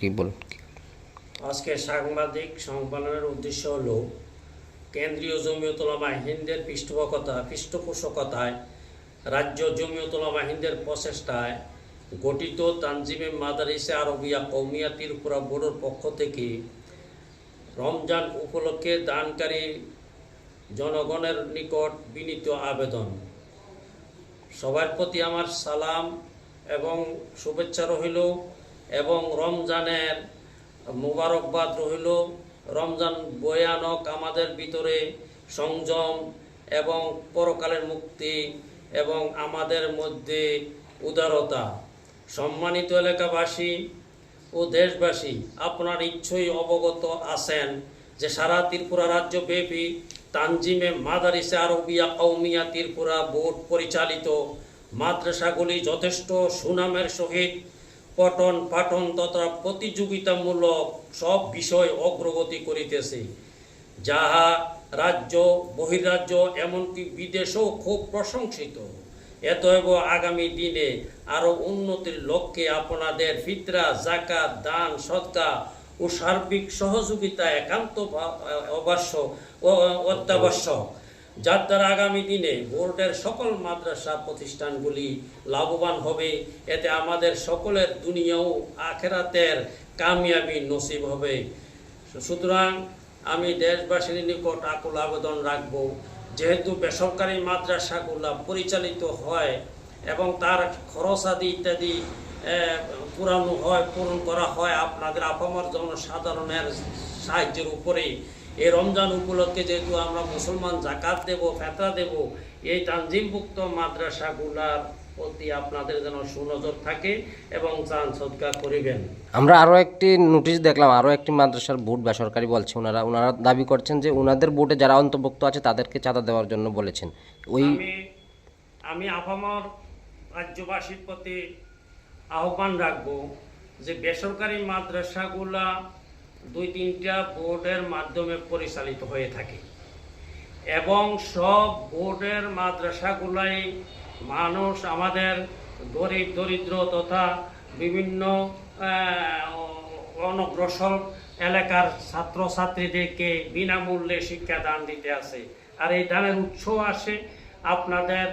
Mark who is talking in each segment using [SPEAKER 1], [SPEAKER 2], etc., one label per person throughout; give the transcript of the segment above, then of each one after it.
[SPEAKER 1] কি বলুন?
[SPEAKER 2] আজকে সাংবাদিক সম্মেলনের উদ্দেশ্য হলো কেন্দ্রীয় জমিয়তুলামা হিন্দের পৃষ্ঠপোষকতা, পৃষ্ঠপোষকতায়, রাজ্য জমিয়তুলামা হিন্দের প্রচেষ্টায় গঠিত তানজিমে মাদারিসে আরবিয়া কৌমিয়া ত্রিপুরা বোর্ডের পক্ষ থেকে রমজান উপলক্ষে দানকারী জনগণের নিকট বিনীত আবেদন। সবার প্রতি আমার সালাম এবং শুভেচ্ছা রহিল এবং রমজানের মোবারকবাদ রহিল রমজান বয়ানক আমাদের ভিতরে সংযম এবং পরকালের মুক্তি এবং আমাদের মধ্যে উদারতা। সম্মানিত এলাকাবাসী ও দেশবাসী, আপনার ইচ্ছই অবগত আছেন যে সারা ত্রিপুরা রাজ্য ব্যাপী তানজিমে মাদারিসে আরবিয়া কৌমিয়া ত্রিপুরা বোর্ড পরিচালিত মাদ্রাসাগুলি যথেষ্ট সুনামের সহিত পঠন পাঠন তথা প্রতিযোগিতামূলক সব বিষয় অগ্রগতি করিতেছে। যাহা রাজ্য, বহির্রাজ্য, এমনকি বিদেশেও খুব প্রশংসিত। এতএব আগামী দিনে আরও উন্নতির লক্ষ্যে আপনাদের ফিতরা, জাকাত, দান, সৎকা ও সার্বিক সহযোগিতা একান্ত অবশ্য অত্যাবশ্যক। যার দ্বারা আগামী দিনে বোর্ডের সকল মাদ্রাসা প্রতিষ্ঠানগুলি লাভবান হবে। এতে আমাদের সকলের দুনিয়াও আখেরাতের কামিয়াবি নসিব হবে। সুতরাং আমি দেশবাসীর নিকট আকুল আবেদন রাখব, যেহেতু বেসরকারি মাদ্রাসাগুলা পরিচালিত হয় এবং তার খরচ আদি ইত্যাদি পুরানো হয়, পূরণ করা হয় আপনাদের আপামর জনসাধারণের সাহায্যের উপরেই। এই রমজান উপলক্ষে যেহেতু আমরা মুসলমান জাকাত দেব ফেতরা দেব এই তানজিমভুক্ত মাদ্রাসাগুলার প্রতি আপনাদের যেন সুনজর থাকে এবং চান সৎকার করিবেন।
[SPEAKER 1] আমরা আরও একটি নোটিশ দেখলাম আরও একটি মাদ্রাসার বোর্ড বেসরকারি বলছে ওনারা ওনারা দাবি করছেন যে ওনাদের বোর্ডে যারা অন্তর্ভুক্ত আছে তাদেরকে চাঁদা দেওয়ার জন্য বলেছেন। ওই
[SPEAKER 2] আমি আমি আপামর রাজ্যবাসীর প্রতি আহ্বান রাখব যে বেসরকারি মাদ্রাসাগুলা দুই তিনটা বোর্ডের মাধ্যমে পরিচালিত হয়ে থাকে। এবং সব বোর্ডের মাদ্রাসাগুলাই মানুষ আমাদের গরিব, দরিদ্র তথা বিভিন্ন অনগ্রসর এলাকার ছাত্রছাত্রীদেরকে বিনামূল্যে শিক্ষাদান দিতে আছে আর এই দানের উৎস আসে আপনাদের,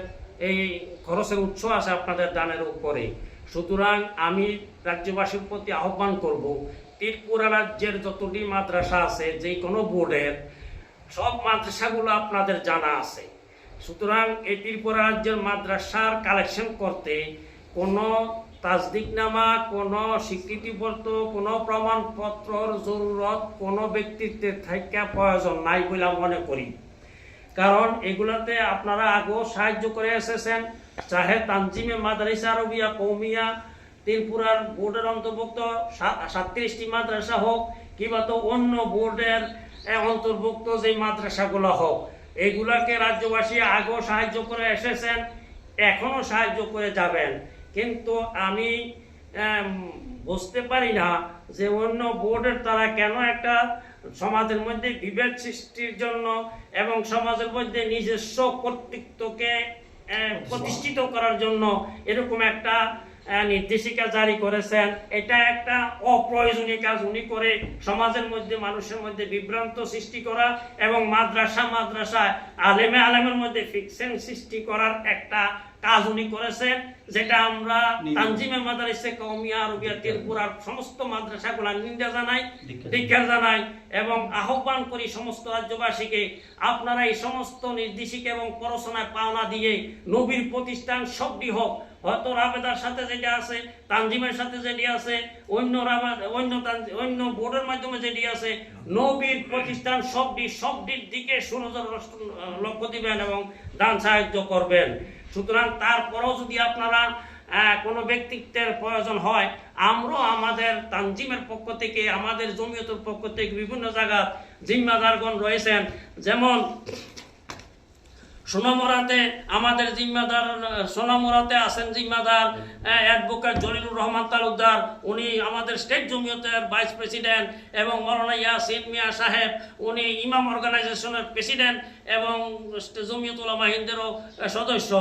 [SPEAKER 2] এই খরচের উৎস আসে আপনাদের দানের উপরে। সুতরাং আমি রাজ্যবাসীর প্রতি আহ্বান করব ত্রিপুরা রাজ্যের যতটি মাদ্রাসা আছে যে কোনো বোর্ডের সব মাদ্রাসাগুলো আপনাদের জানা আছে। সুতরাং এই ত্রিপুরা রাজ্যের মাদ্রাসার কালেকশন করতে কোনো তাজদিকনামা কোনো স্বীকৃতিপত্র, কোনো প্রমাণপত্রর জরুরত কোনো ব্যক্তিত্বের থেকে প্রয়োজন নাই বলে মনে করি। কারণ এগুলাতে আপনারা আগেও সাহায্য করে এসেছেন। চাহে তানজিমে মাদ্রাসা আরবিয়া কৌমিয়া ত্রিপুরার বোর্ডের অন্তর্ভুক্ত সাতত্রিশটি মাদ্রাসা হোক, কিংবা তো অন্য বোর্ডের অন্তর্ভুক্ত যে মাদ্রাসাগুলো হোক। এগুলাকে রাজ্যবাসী আগেও সাহায্য করে এসেছেন, এখনও সাহায্য করে যাবেন। কিন্তু আমি বুঝতে পারি না যে অন্য বোর্ডের তারা কেন একটা সমাজের মধ্যে বিভেদ সৃষ্টির জন্য এবং সমাজের মধ্যে নিজস্ব কর্তৃত্বকে প্রতিষ্ঠিত করার জন্য এরকম একটা নির্দেশিকা জারি করেছেন। এটা একটা অপ্রয়োজনীয় কাজ উনি করে সমাজের মধ্যে মানুষের মধ্যে বিভ্রান্ত সৃষ্টি করা এবং মাদ্রাসা মাদ্রাসায় আলেমে আলেমের মধ্যে ফিকশন সৃষ্টি করার একটা কাজ উনি করেছেন যেটা আমরা তানজিমে মাদ্রাসে কৌমিয়া আরবিয়া ত্রিপুরার সমস্ত মাদ্রাসাগুলা নিন্দা জানাই ধিক্ষার জানাই এবং আহ্বান করি সমস্ত রাজ্যবাসীকে আপনারা এই সমস্ত নির্দেশিকা এবং পড়াশোনায় পাওনা দিয়ে নবীর প্রতিষ্ঠান সবটি হোক হয়তো রাবেদার সাথে যেটা আছে, তানজিমের সাথে যেটি আছে, অন্য অন্য অন্য বোর্ডের মাধ্যমে যেটি আছে, নবীর প্রতিষ্ঠান সবটি সবটির দিকে সুনজর লক্ষ্য দিবেন এবং দান সাহায্য করবেন। সুতরাং তারপরেও যদি আপনারা কোনো ব্যক্তিত্বের প্রয়োজন হয়, আমরাও আমাদের তানজিমের পক্ষ থেকে, আমাদের জমিয়তের পক্ষ থেকে বিভিন্ন জায়গার জিম্মাদারগণ রয়েছেন। যেমন সোনামুরাতে, আমাদের জিম্মাদার, সোনামুরাতে আছেন জিম্মাদার অ্যাডভোকেট জলিলুর রহমান তালুকদার। উনি আমাদের স্টেট জমিয়তের ভাইস প্রেসিডেন্ট এবং মৌলানা ইয়াসিন মিয়া সাহেব, উনি ইমাম অর্গানাইজেশনের প্রেসিডেন্ট এবং জমিয়ত উলামা হিন্দেরও সদস্য।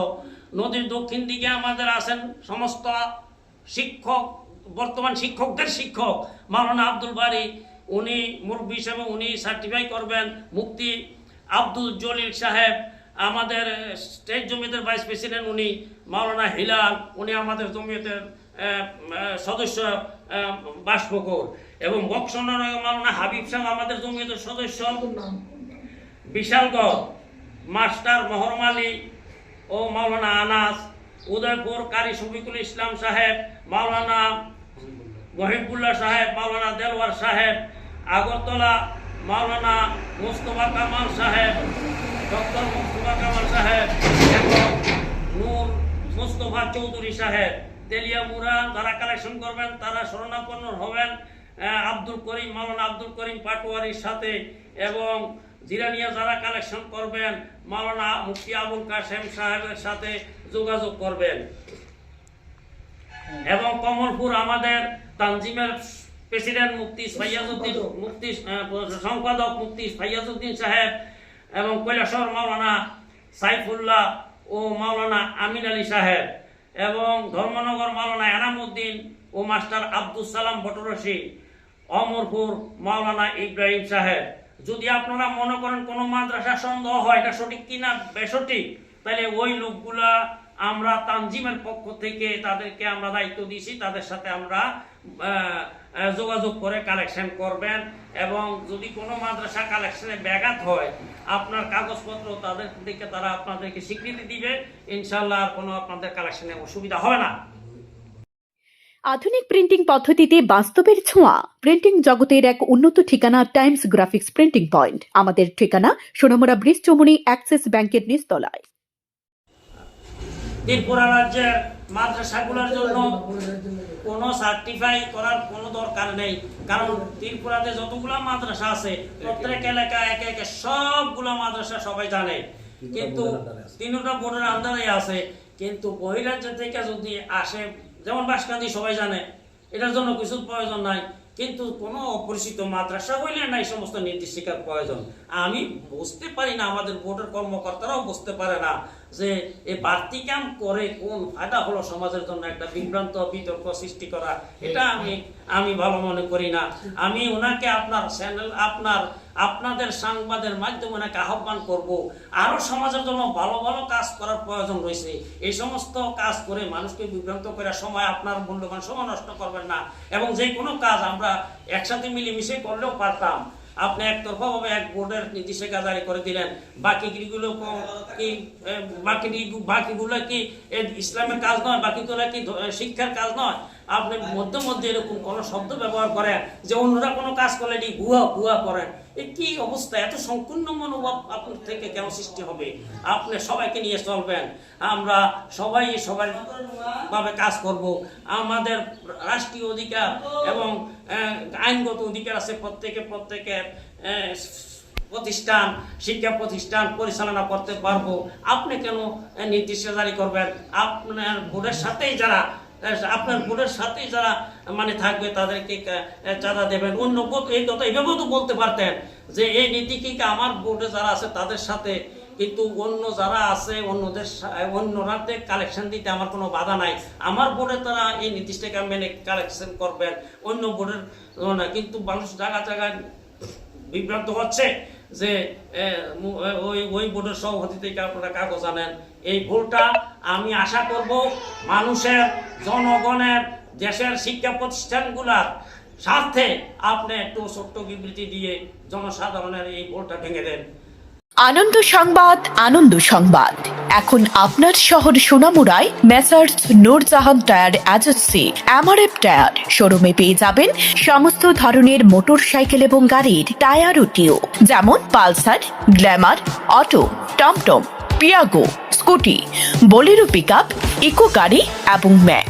[SPEAKER 2] নদীর দক্ষিণ দিকে আমাদের আছেন সমস্ত শিক্ষক, বর্তমান শিক্ষকদের শিক্ষক মাওলানা আব্দুল বারি। উনি মুরব্বী হিসেবে উনি সার্টিফাই করবেন মুক্তি আব্দুল জলিল সাহেব। আমাদের স্টেট জমিয়তের ভাইস প্রেসিডেন্ট উনি, মাওলানা হিলাল, উনি আমাদের জমিয়তের সদস্য বাসফকর এবং বক্সনর মাওলানা হাবিব সাহেব আমাদের জমিয়তের সদস্য। বিশালগড়, মাস্টার মহরম আলী ও মাওলানা আনাস, উদয়পুর কারি শফিকুল ইসলাম সাহেব, মাওলানা মহিবুল্লাহ সাহেব, মাওলানা দেলওয়ার সাহেব, আগরতলা মাওলানা মুস্তফা কামাল সাহেব ডক্টর মুস্তফা কামাল সাহেব এবং নূর মুস্তফা চৌধুরী সাহেব। তেলিয়ামুরা যারা কালেকশন করবেন তারা শরণাপন্ন হবেন আব্দুল করিম মাওলানা আব্দুল করিম পাটোয়ারির সাথে এবং জিরানিয়া যারা কালেকশন করবেন মাওলানা মুফতি আবুল কাসেম সাহেবের সাথে যোগাযোগ করবেন। এবং কমলপুর আমাদের তানজিমের প্রেসিডেন্ট মুফতি ফাইয়াজউদ্দিন মুফতি সম্পাদক মুফতি ফাইয়াজউদ্দিন সাহেব এবং কৈলাসর মাওলানা সাইফুল্লাহ ও মাওলানা আমিন আলী সাহেব এবং ধর্মনগর মাওলানা এনামুদ্দিন ও মাস্টার আব্দুল সালাম ভটরসি অমরপুর মাওলানা ইব্রাহিম সাহেব। যদি আপনারা মনে করেন কোনো মাদ্রাসা সন্দেহ হয়, এটা সঠিক কিনা? বেসঠিক। তাহলে ওই লোকগুলা আমরা তানজিমের পক্ষ থেকে তাদেরকে আমরা দায়িত্ব দিয়েছি, তাদের সাথে আমরা যোগাযোগ করে কালেকশন করবেন এবং যদি কোনো মাদ্রাসা কালেকশনে ব্যাঘাত হয়, আপনার কাগজপত্র তাদের দিকে তারা আপনাদেরকে স্বীকৃতি দিবে ইনশাল্লাহ কোনো আপনাদের কালেকশনে অসুবিধা হবে না।
[SPEAKER 3] আধুনিক প্রিন্টিং পদ্ধতিতে বাস্তবের ছোঁয়া। প্রিন্টিং জগতের এক উন্নত ঠিকানা টাইমস গ্রাফিক্স প্রিন্টিং পয়েন্ট আমাদের ঠিকানা সোনামুড়া ব্রিজ চৌমুনি অ্যাক্সিস ব্যাংকের নিচতলায়।
[SPEAKER 2] ত্রিপুরা রাজ্যের মাদ্রাসাগুলোর জন্য কোনো সার্টিফাই করার কোনো দরকার নেই। কারণ ত্রিপুরাতে যতগুলো মাদ্রাসা আছে প্রত্যেক এলাকা একে একে সবগুলো মাদ্রাসা সবাই জানে। কিন্তু তিনটা বোর্ডের আন্ডারে আছে। কিন্তু বহিরাজ্য থেকে যদি আসে যেমন বাসকান্দি সবাই জানে এটার জন্য কিছু প্রয়োজন নাই। কিন্তু কোনো অপরিচিত মাদ্রাসা হইলে না এই সমস্ত নির্দেশিকার প্রয়োজন। আমি বুঝতে পারি না আমাদের বোর্ডের কর্মকর্তারাও বুঝতে পারে না। যে এই বাড়তি কাম করে কোন ফায়দা হলো সমাজের জন্য একটা বিভ্রান্ত, বিতর্ক সৃষ্টি করা, এটা আমি আমি ভালো মনে করি না। আমি ওনাকে আপনার চ্যানেল আপনার, আপনাদের সংবাদের মাধ্যমে ওনাকে আহ্বান করব। আরও সমাজের জন্য ভালো ভালো কাজ করার প্রয়োজন রয়েছে। এই সমস্ত কাজ করে মানুষকে বিভ্রান্ত করে সময় আপনার মূল্যবান সময় নষ্ট করবেন না। এবং যে কোনো কাজ আমরা একসাথে মিলেমিশে করলেও পারতাম। আপনি একতরফা ভাবে এক বোর্ডের নির্দেশিকা জারি করে দিলেন। বাকিগুলো ক- বাকি বাকি বাকিগুলো কি ইসলামের কাজ নয়, বাকিগুলো কি শিক্ষার কাজ নয়? আপনি মধ্যে মধ্যে এরকম কোনো শব্দ ব্যবহার করেন যে অন্যরা কোনো কাজ করলে ভুয়া ভুয়া করেন। কি অবস্থা? এত সংকীর্ণ মনোভাব আপনার থেকে কেন সৃষ্টি হবে? আপনি সবাইকে নিয়ে চলবেন। আমরা সবাই সবাই ভাবে কাজ করব। আমাদের রাষ্ট্রীয় অধিকার এবং আইনগত অধিকার আছে প্রত্যেকে প্রত্যেকের প্রতিষ্ঠান, শিক্ষা প্রতিষ্ঠান পরিচালনা করতে পারব। আপনি কেন নির্দেশ জারি করবেন? আপনার ভোটের সাথেই যারা, আপনার ভোটের সাথেই যারা মানে থাকবে তাদেরকে চাঁদা দেবেন। অন্য এই কথা এইভাবেও তো বলতে পারতেন যে এই নীতি কি আমার বোর্ডে যারা আছে তাদের সাথে। কিন্তু অন্য যারা আছে অন্যদের সা- অন্যরাতে কালেকশন দিতে আমার কোনো বাধা নাই। আমার বোর্ডে তারা এই নির্দিষ্টকে মেনে কালেকশন করবেন, অন্য বোর্ডের না। কিন্তু মানুষ জায়গা জায়গায় বিভ্রান্ত হচ্ছে যে ওই ওই বোর্ডের সভাপতি থেকে আপনারা কাগজ আনেন। এই ভুলটা আমি আশা করব মানুষের, জনগণের দেশের শিক্ষা প্রতিষ্ঠানগুলার স্বার্থে আপনি একটু ছোট্ট বিবৃতি দিয়ে জনসাধারণের এই ভুলটা ভেঙে দেন।
[SPEAKER 3] আনন্দ সংবাদ আনন্দ সংবাদ। এখন আপনার শহর সোনামুড়ায় messrs Noorjahan tyre agency MRF tyre. শোরুমে পেয়ে যাবেন সমস্ত ধরনের মোটর সাইকেল এবং গাড়ির টায়ার ও যেমন পালসার, গ্ল্যামার, অটো, টমটম, Piaggio, Scooty, Bolero pickup, Eeco গাড়ি এবং ম্যাক্স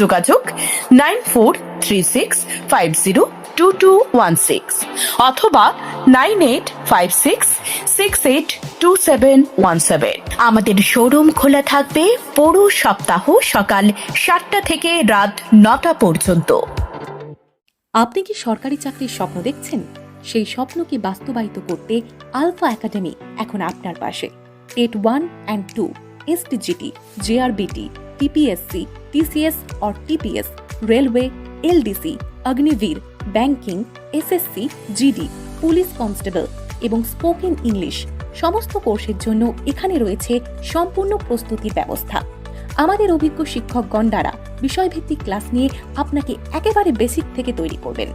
[SPEAKER 3] যোগাযোগ nine four three six five zero two two one six অথবা nine eight five six six eight two seven one seven. আমাদের showroom খোলা থাকবে পুরো সপ্তাহ সকাল সাতটা থেকে রাত নটা পর্যন্ত।
[SPEAKER 4] আপনি কি সরকারি চাকরির স্বপ্ন দেখছেন? সেই স্বপ্নকে বাস্তবায়িত করতে আলফা একাডেমি এখন আপনার পাশে। TET one and two STGT JRBT TPSC, TCS or TPS, railway, LDC, Agniveer, banking, SSC, GD, police constable এবং স্পোকেন ইংলিশ সমস্ত কোর্সের জন্য এখানে রয়েছে সম্পূর্ণ প্রস্তুতির ব্যবস্থা। আমাদের অভিজ্ঞ শিক্ষকগণ দ্বারা বিষয়ভিত্তিক ক্লাস নিয়ে আপনাকে একেবারে বেসিক থেকে তৈরি করবেন।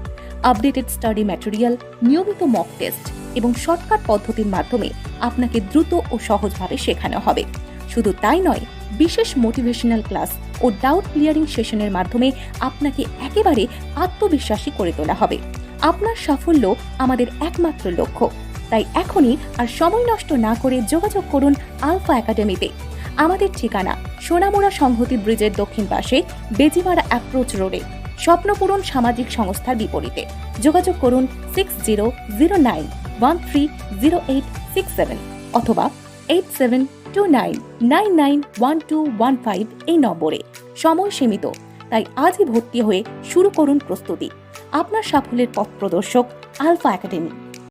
[SPEAKER 4] আপডেটেড স্টাডি ম্যাটেরিয়াল নিয়মিত মক টেস্ট এবং শর্টকাট পদ্ধতির মাধ্যমে আপনাকে দ্রুত ও সহজভাবে শেখানো হবে। শুধু তাই নয় বিশেষ মোটিভেশনাল ক্লাস ও ডাউট ক্লিয়ারিং সেশনের মাধ্যমে আপনাকে একেবারে আত্মবিশ্বাসী করে তোলা হবে। আপনার সাফল্য আমাদের একমাত্র লক্ষ্য। তাই এখনই আর সময় নষ্ট না করে যোগাযোগ করুন আলফা একাডেমিতে আমাদের ঠিকানা সোনামুড়া সংহতি ব্রিজের দক্ষিণ পাশে বেজিমারা অ্যাপ্রোচ রোডে স্বপ্নপূরণ সামাজিক সংস্থার বিপরীতে। যোগাযোগ করুন six zero zero nine one three zero eight six seven অথবা eight seven two nine nine nine one two one five এই নম্বরে। সময় সীমিত, তাই আজই ভর্তি হয়ে শুরু করুন প্রস্তুতি। আপনার সাফল্যের পথ প্রদর্শক আলফা একাডেমি।